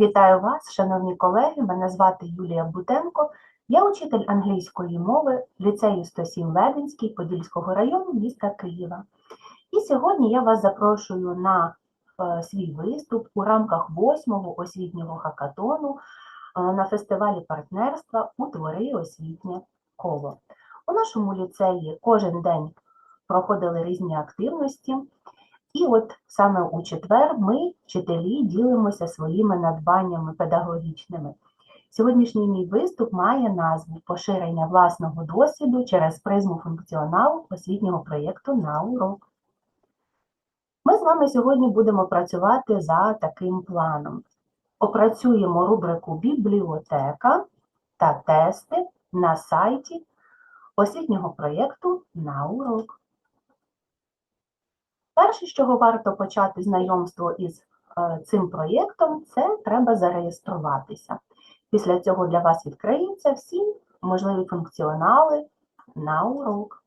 Вітаю вас, шановні колеги. Мене звати Юлія Бутенко. Я учитель англійської мови ліцею 107 Веденський Подільського району міста Києва. І сьогодні я вас запрошую на е, свій виступ у рамках 8-го освітнього хакатону е, на фестивалі партнерства у твори освітнє коло. У нашому ліцеї кожен день проходили різні активності. І от саме у четвер ми, вчителі, ділимося своїми надбаннями педагогічними. Сьогоднішній мій виступ має назву Поширення власного досвіду через призму функціоналу освітнього проєкту на урок. Ми з вами сьогодні будемо працювати за таким планом. Опрацюємо рубрику Бібліотека та тести на сайті освітнього проєкту на урок. Перше, з чого варто почати знайомство із е, цим проєктом, це треба зареєструватися. Після цього для вас відкриються всі можливі функціонали на урок.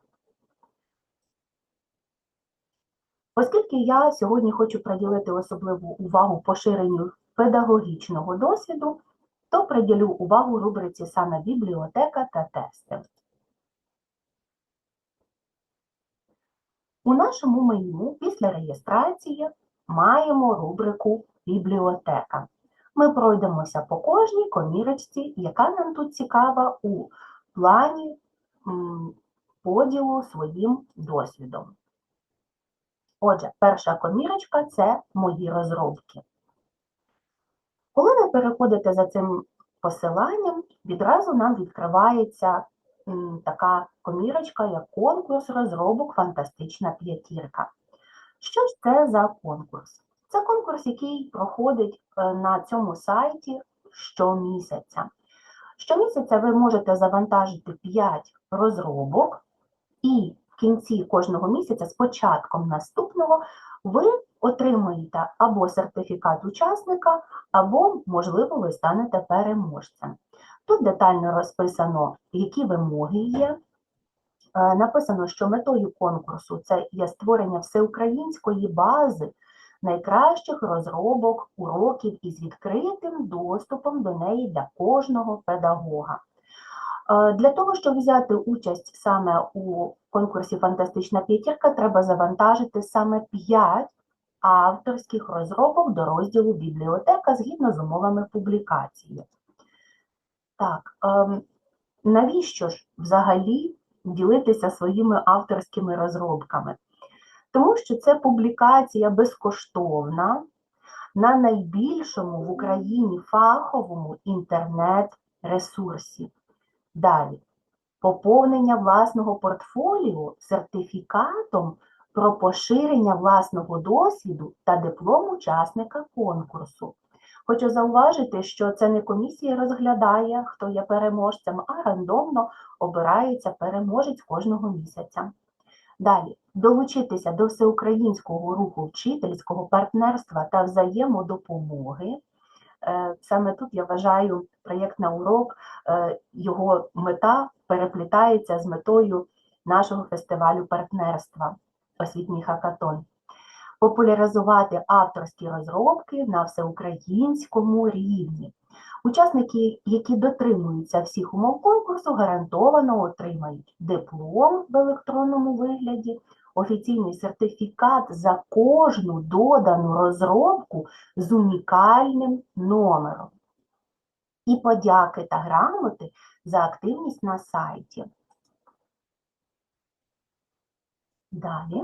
Оскільки я сьогодні хочу приділити особливу увагу поширенню педагогічного досвіду, то приділю увагу рубриці саме бібліотека та тести. У нашому меню після реєстрації маємо рубрику Бібліотека. Ми пройдемося по кожній комірочці, яка нам тут цікава у плані поділу своїм досвідом. Отже, перша комірочка це мої розробки. Коли ви переходите за цим посиланням, відразу нам відкривається така комірочка, як конкурс розробок Фантастична п'ятірка. Що ж це за конкурс? Це конкурс, який проходить е, на цьому сайті щомісяця. Щомісяця ви можете завантажити 5 розробок, і в кінці кожного місяця, з початком наступного, ви отримаєте або сертифікат учасника, або, можливо, ви станете переможцем. Тут детально розписано, які вимоги є. Е, Написано, що метою конкурсу це є створення всеукраїнської бази найкращих розробок уроків із відкритим доступом до неї для кожного педагога. Е, Для того, щоб взяти участь саме у конкурсі Фантастична п'ятірка, треба завантажити саме 5 авторських розробок до розділу бібліотека згідно з умовами публікації. Так, ем, навіщо ж взагалі ділитися своїми авторськими розробками? Тому що це публікація безкоштовна на найбільшому в Україні фаховому інтернет-ресурсі. Далі, поповнення власного портфоліо сертифікатом про поширення власного досвіду та диплом учасника конкурсу. Хочу зауважити, що це не комісія розглядає, хто є переможцем, а рандомно обирається переможець кожного місяця. Далі, долучитися до всеукраїнського руху вчительського партнерства та взаємодопомоги. Е, Саме тут я вважаю проєкт на урок, е, його мета переплітається з метою нашого фестивалю партнерства освітній хакатон. Популяризувати авторські розробки на всеукраїнському рівні. Учасники, які дотримуються всіх умов конкурсу, гарантовано отримають диплом в електронному вигляді, офіційний сертифікат за кожну додану розробку з унікальним номером і подяки та грамоти за активність на сайті. Далі.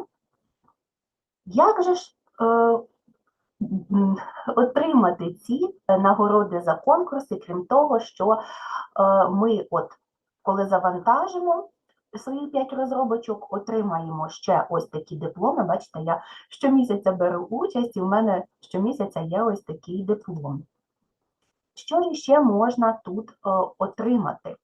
Як же ж е, отримати ці нагороди за конкурси, крім того, що е, ми, от, коли завантажимо свої 5 розробочок, отримаємо ще ось такі дипломи. Бачите, я щомісяця беру участь, і в мене щомісяця є ось такий диплом. Що ще можна тут е, отримати?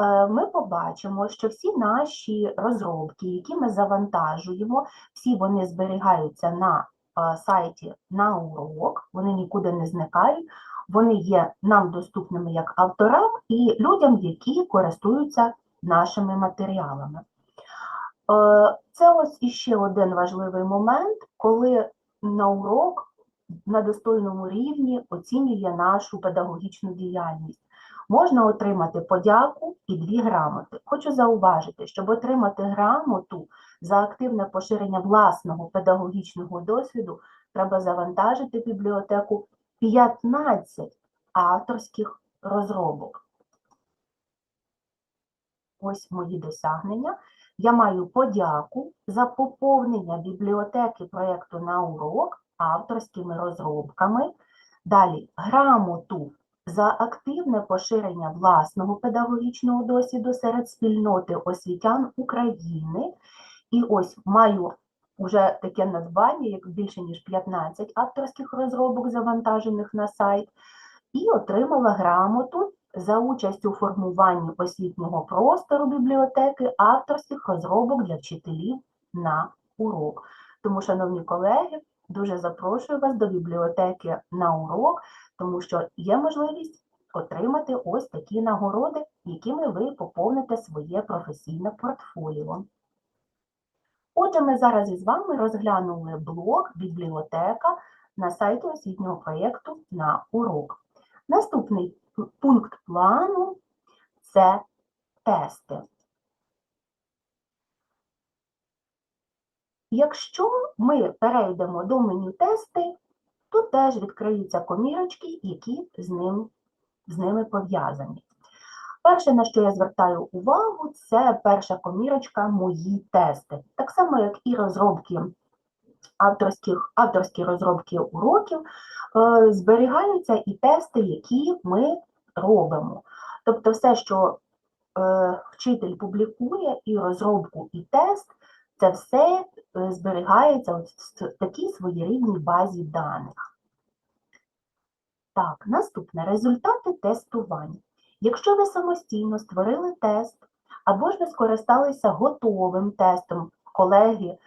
Е, Ми побачимо, що всі наші розробки, які ми завантажуємо, всі вони зберігаються на е, сайті на урок, вони нікуди не зникають, вони є нам доступними як авторам і людям, які користуються нашими матеріалами. Е, Це ось іще один важливий момент, коли на урок на достойному рівні оцінює нашу педагогічну діяльність. Можна отримати подяку і дві грамоти. Хочу зауважити, щоб отримати грамоту за активне поширення власного педагогічного досвіду, треба завантажити бібліотеку 15 авторських розробок. Ось мої досягнення. Я маю подяку за поповнення бібліотеки проєкту на урок авторськими розробками. Далі грамоту за активне поширення власного педагогічного досвіду серед спільноти освітян України. І ось маю вже таке надбання, як більше ніж 15 авторських розробок, завантажених на сайт, і отримала грамоту за участь у формуванні освітнього простору бібліотеки авторських розробок для вчителів на урок. Тому, шановні колеги, дуже запрошую вас до бібліотеки на урок, тому що є можливість отримати ось такі нагороди, якими ви поповните своє професійне портфоліо. Отже, ми зараз із вами розглянули блок бібліотека на сайті освітнього проєкту на урок. Наступний пункт плану це тести. Якщо ми перейдемо до меню тести, то теж відкриються комірочки, які з, ним, з ними пов'язані. Перше, на що я звертаю увагу, це перша комірочка Мої тести. Так само, як і розробки авторських, авторські розробки уроків, е, зберігаються і тести, які ми робимо. Тобто, все, що е, вчитель публікує, і розробку, і тест, це все е, зберігається в такій своєрідній базі даних. Так, наступне результати тестування. Якщо ви самостійно створили тест, або ж ви скористалися готовим тестом колеги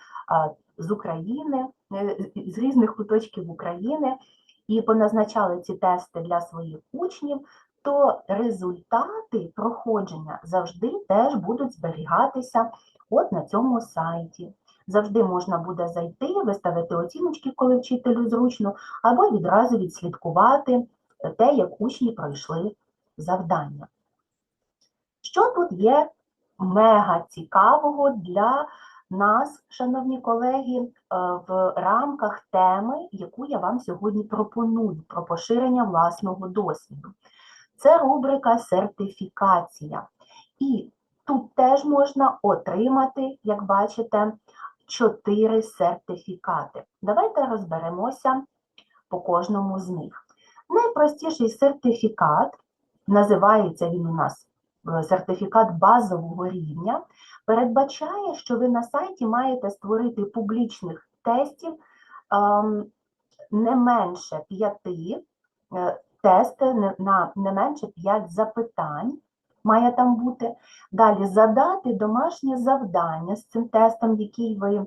з України, е, з різних куточків України, і поназначали ці тести для своїх учнів, то результати проходження завжди теж будуть зберігатися от на цьому сайті. Завжди можна буде зайти, виставити оціночки, коли вчителю зручно, або відразу відслідкувати те, як учні пройшли завдання. Що тут є мега цікавого для нас, шановні колеги, е, в рамках теми, яку я вам сьогодні пропоную про поширення власного досвіду? Це рубрика сертифікація. І тут теж можна отримати, як бачите, чотири сертифікати. Давайте розберемося по кожному з них. Найпростіший сертифікат називається він у нас е, сертифікат базового рівня, передбачає, що ви на сайті маєте створити публічних тестів ем, не менше п'яти, е, тести на не менше п'ять запитань. Має там бути. Далі задати домашнє завдання з цим тестом, який ви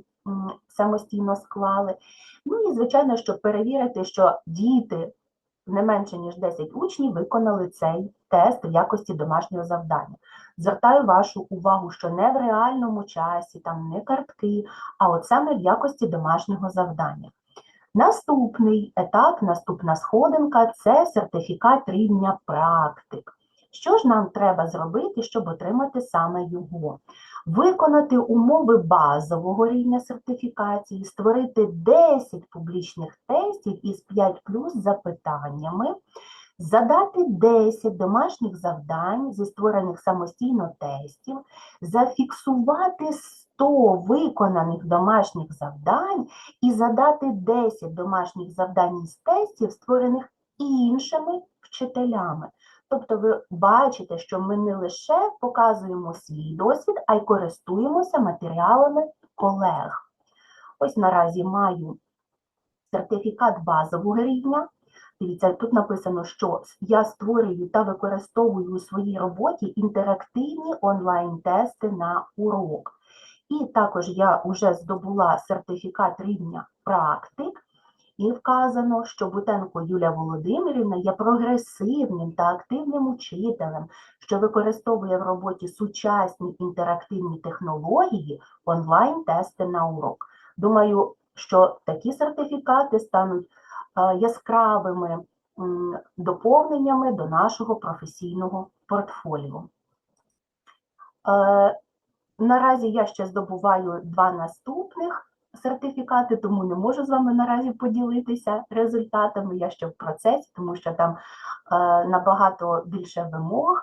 самостійно склали. Ну і, звичайно, щоб перевірити, що діти не менше, ніж 10 учнів виконали цей тест в якості домашнього завдання. Звертаю вашу увагу, що не в реальному часі, там не картки, а от саме в якості домашнього завдання. Наступний етап, наступна сходинка це сертифікат рівня практик. Що ж нам треба зробити, щоб отримати саме його? Виконати умови базового рівня сертифікації, створити 10 публічних тестів із 5 плюс запитаннями, задати 10 домашніх завдань зі створених самостійно тестів, зафіксувати 100 виконаних домашніх завдань і задати 10 домашніх завдань із тестів, створених іншими вчителями. Тобто ви бачите, що ми не лише показуємо свій досвід, а й користуємося матеріалами колег. Ось наразі маю сертифікат базового рівня. Дивіться, тут написано, що я створюю та використовую у своїй роботі інтерактивні онлайн-тести на урок. І також я вже здобула сертифікат рівня практик, і вказано, що Бутенко Юлія Володимирівна є прогресивним та активним учителем, що використовує в роботі сучасні інтерактивні технології, онлайн-тести на урок. Думаю, що такі сертифікати стануть е, яскравими доповненнями до нашого професійного портфоліо. Наразі я ще здобуваю два наступних сертифікати, тому не можу з вами наразі поділитися результатами. Я ще в процесі, тому що там е, набагато більше вимог,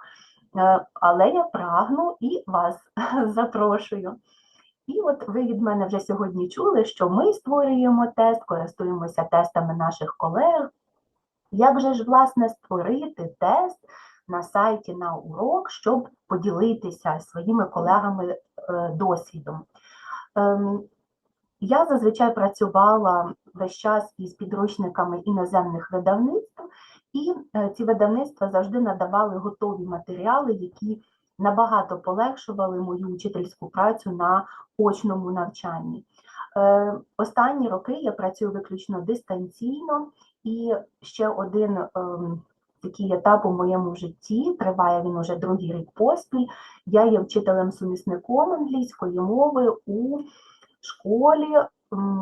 Е, але я прагну і вас запрошую. І от ви від мене вже сьогодні чули, що ми створюємо тест, користуємося тестами наших колег. Як же ж, власне, створити тест на сайті на урок, щоб поділитися своїми колегами е, досвідом? Ем, Я зазвичай працювала весь час із підручниками іноземних видавництв, і е, ці видавництва завжди надавали готові матеріали, які набагато полегшували мою учительську працю на очному навчанні. Е, Останні роки я працюю виключно дистанційно, і ще один ем, такий етап у моєму житті, триває він уже другий рік поспіль. Я є вчителем-сумісником англійської мови у школі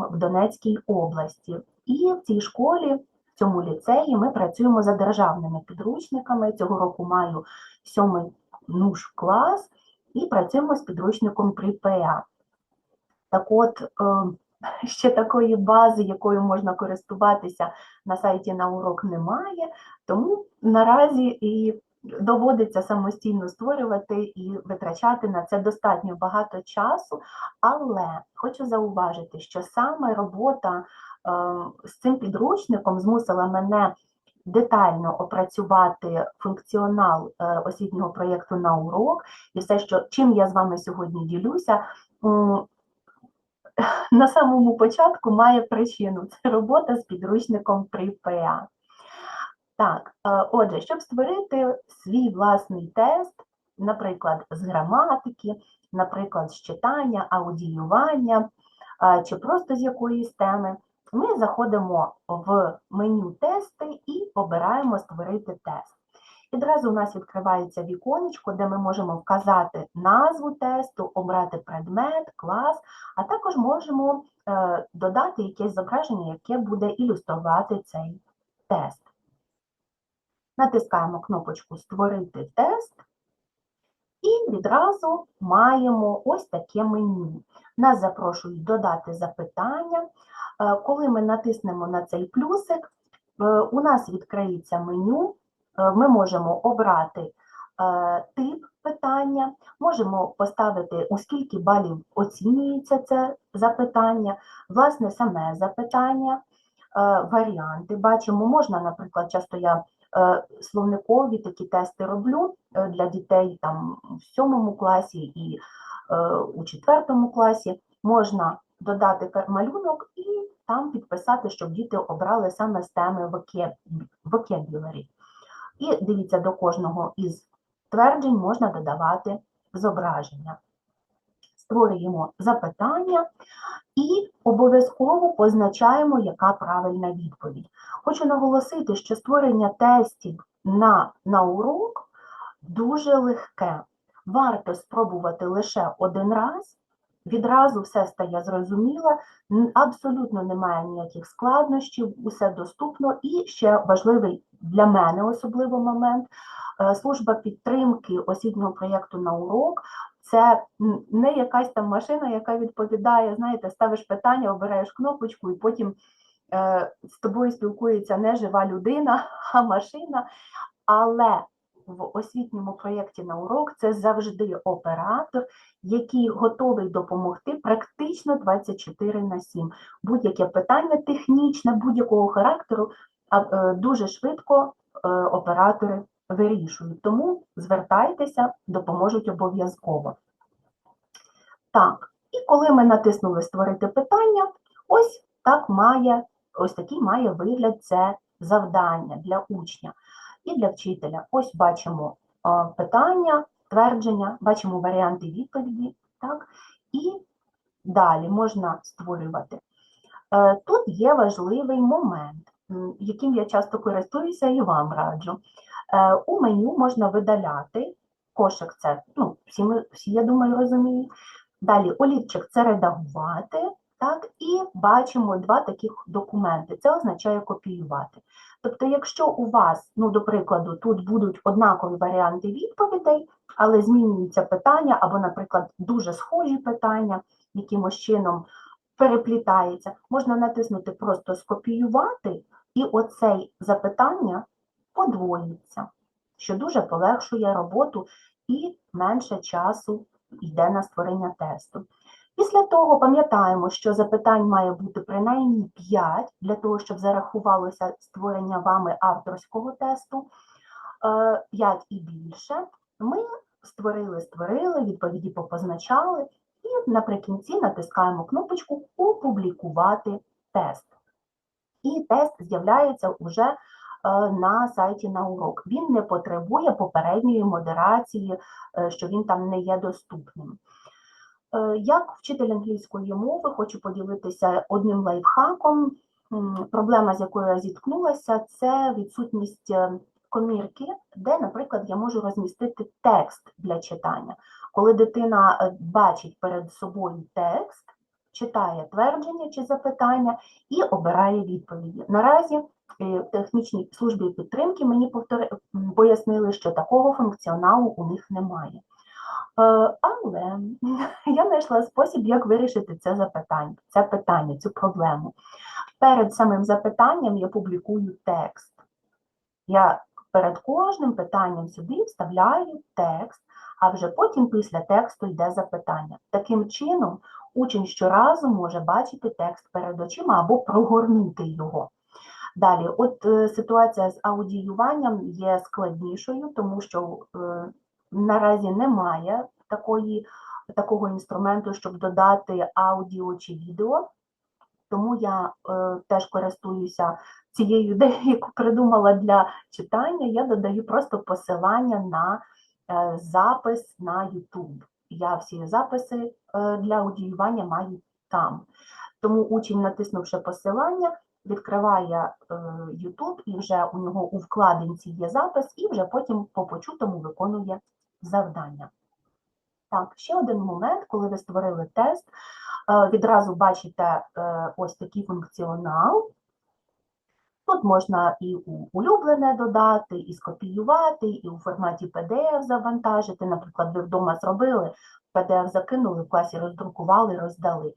в Донецькій області. І в цій школі, в цьому ліцеї, ми працюємо за державними підручниками. Цього року маю сьомий НУШ клас і працюємо з підручником при ПА. Так от, е, ще такої бази, якою можна користуватися на сайті на урок немає, тому наразі і доводиться самостійно створювати і витрачати на це достатньо багато часу, але хочу зауважити, що саме робота е, з цим підручником змусила мене детально опрацювати функціонал е, освітнього проєкту на урок, і все, що чим я з вами сьогодні ділюся, на самому початку має причину. Це робота з підручником при ПА. Так, е, отже, щоб створити свій власний тест, наприклад, з граматики, наприклад, з читання, аудіювання е, чи просто з якоїсь теми, ми заходимо в меню тести і обираємо створити тест. Відразу у нас відкривається віконечко, де ми можемо вказати назву тесту, обрати предмет, клас, а також можемо е, додати якесь зображення, яке буде ілюструвати цей тест. Натискаємо кнопочку Створити тест і відразу маємо ось таке меню. Нас запрошують додати запитання. Е, Коли ми натиснемо на цей плюсик, е, у нас відкриється меню, ми можемо обрати е, тип питання, можемо поставити, у скільки балів оцінюється це запитання, власне, саме запитання, е, варіанти. Бачимо, можна, наприклад, часто я е, словникові такі тести роблю е, для дітей там в сьомому класі і е, у четвертому класі. Можна додати малюнок і там підписати, щоб діти обрали саме з теми vocab- vocabulary. І дивіться, до кожного із тверджень можна додавати зображення. Створюємо запитання і обов'язково позначаємо, яка правильна відповідь. Хочу наголосити, що створення тестів на, на урок дуже легке. Варто спробувати лише один раз, відразу все стає зрозуміло, абсолютно немає ніяких складнощів, усе доступно. І ще важливий для мене особливо момент е, служба підтримки освітнього проєкту на урок. Це не якась там машина, яка відповідає, знаєте, ставиш питання, обираєш кнопочку, і потім е, з тобою спілкується не жива людина, а машина. Але в освітньому проєкті на урок це завжди оператор, який готовий допомогти практично 24 на 7. Будь-яке питання технічне, будь-якого характеру, е, дуже швидко е, оператори вирішують. Тому звертайтеся, допоможуть обов'язково. Так, і коли ми натиснули Створити питання, ось так має, ось такий має вигляд це завдання для учня і для вчителя. Ось бачимо питання, твердження, бачимо варіанти відповіді, так, і далі можна створювати. Е, Тут є важливий момент, яким я часто користуюся і вам раджу. Е, У меню можна видаляти кошик, це ну, всі, ми, всі, я думаю, розуміють. Далі олівчик це редагувати, і бачимо два таких документи. Це означає копіювати. Тобто, якщо у вас, ну, до прикладу, тут будуть однакові варіанти відповідей, але змінюються питання, або, наприклад, дуже схожі питання, якимось чином переплітається, можна натиснути просто скопіювати, і оце запитання подвоїться, що дуже полегшує роботу і менше часу йде на створення тесту. Після того пам'ятаємо, що запитань має бути принаймні 5 для того, щоб зарахувалося створення вами авторського тесту, 5 і більше. Ми створили, створили, відповіді попозначали, і наприкінці натискаємо кнопочку Опублікувати тест. І тест з'являється вже е, на сайті на урок. Він не потребує попередньої модерації, е, що він там не є доступним. Е, Як вчитель англійської мови хочу поділитися одним лайфхаком. Проблема, з якою я зіткнулася, це відсутність е, комірки, де, наприклад, я можу розмістити текст для читання. Коли дитина е, бачить перед собою текст, читає твердження чи запитання і обирає відповіді. Наразі в технічній службі підтримки мені повтори- пояснили, що такого функціоналу у них немає. Е, Але я знайшла спосіб, як вирішити це запитання, це питання, цю проблему. Перед самим запитанням я публікую текст. Я перед кожним питанням сюди вставляю текст, а вже потім після тексту йде запитання. Таким чином, учень щоразу може бачити текст перед очима або прогорнути його. Далі, от е, ситуація з аудіюванням є складнішою, тому що е, наразі немає такої, такого інструменту, щоб додати аудіо чи відео. Тому я е, теж користуюся цією ідеєю, яку придумала для читання. Я додаю просто посилання на е, запис на YouTube. Я всі записи е, для аудіювання маю там. Тому учень, натиснувши посилання, відкриває е, YouTube, і вже у нього у вкладинці є запис, і вже потім по почутому виконує завдання. Так, ще один момент, коли ви створили тест, е, відразу бачите е, ось такий функціонал. Тут можна і улюблене додати, і скопіювати, і у форматі PDF завантажити. Наприклад, ви вдома зробили, PDF закинули, в класі роздрукували, роздали.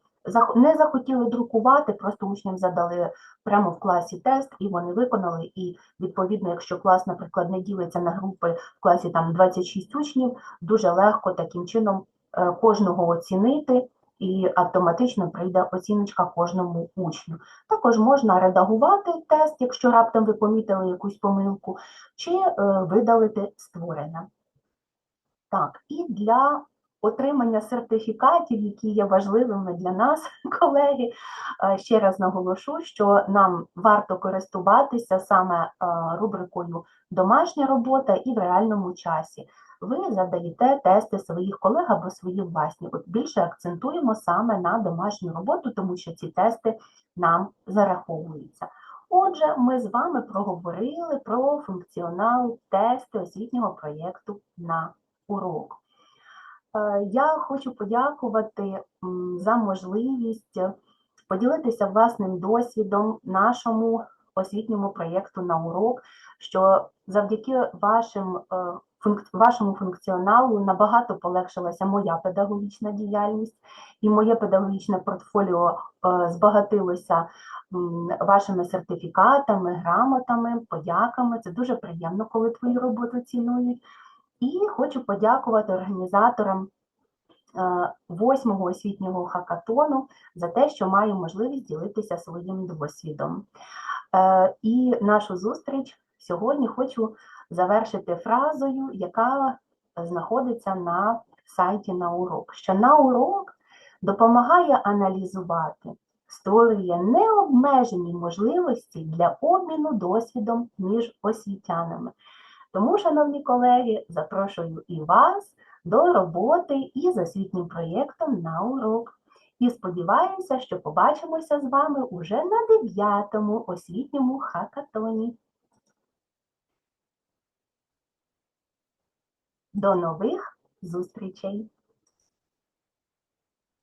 Не захотіли друкувати, просто учням задали прямо в класі тест, і вони виконали. І відповідно, якщо клас, наприклад, не ділиться на групи в класі там 26 учнів, дуже легко таким чином е, кожного оцінити, і автоматично прийде оціночка кожному учню. Також можна редагувати тест, якщо раптом ви помітили якусь помилку, чи е, видалити створене. Так, і для отримання сертифікатів, які є важливими для нас, колеги, е, ще раз наголошу, що нам варто користуватися саме е, рубрикою Домашня робота і в реальному часі. Ви задаєте тести своїх колег або свої власні. От більше акцентуємо саме на домашню роботу, тому що ці тести нам зараховуються. Отже, ми з вами проговорили про функціонал тести освітнього проєкту на урок. Е, Я хочу подякувати за можливість поділитися власним досвідом нашому освітньому проєкту на урок, що завдяки вашим, е, вашому функціоналу набагато полегшилася моя педагогічна діяльність, і моє педагогічне портфоліо е, збагатилося вашими сертифікатами, грамотами, подяками. Це дуже приємно, коли твою роботу цінують. І хочу подякувати організаторам е, восьмого освітнього хакатону за те, що маю можливість ділитися своїм досвідом. Е, І нашу зустріч сьогодні хочу завершити фразою, яка знаходиться на сайті на урок, що на урок допомагає аналізувати, створює необмежені можливості для обміну досвідом між освітянами. Тому, шановні колеги, запрошую і вас до роботи із освітнім проєктом на урок. І сподіваюся, що побачимося з вами уже на дев'ятому освітньому хакатоні. До нових зустрічей!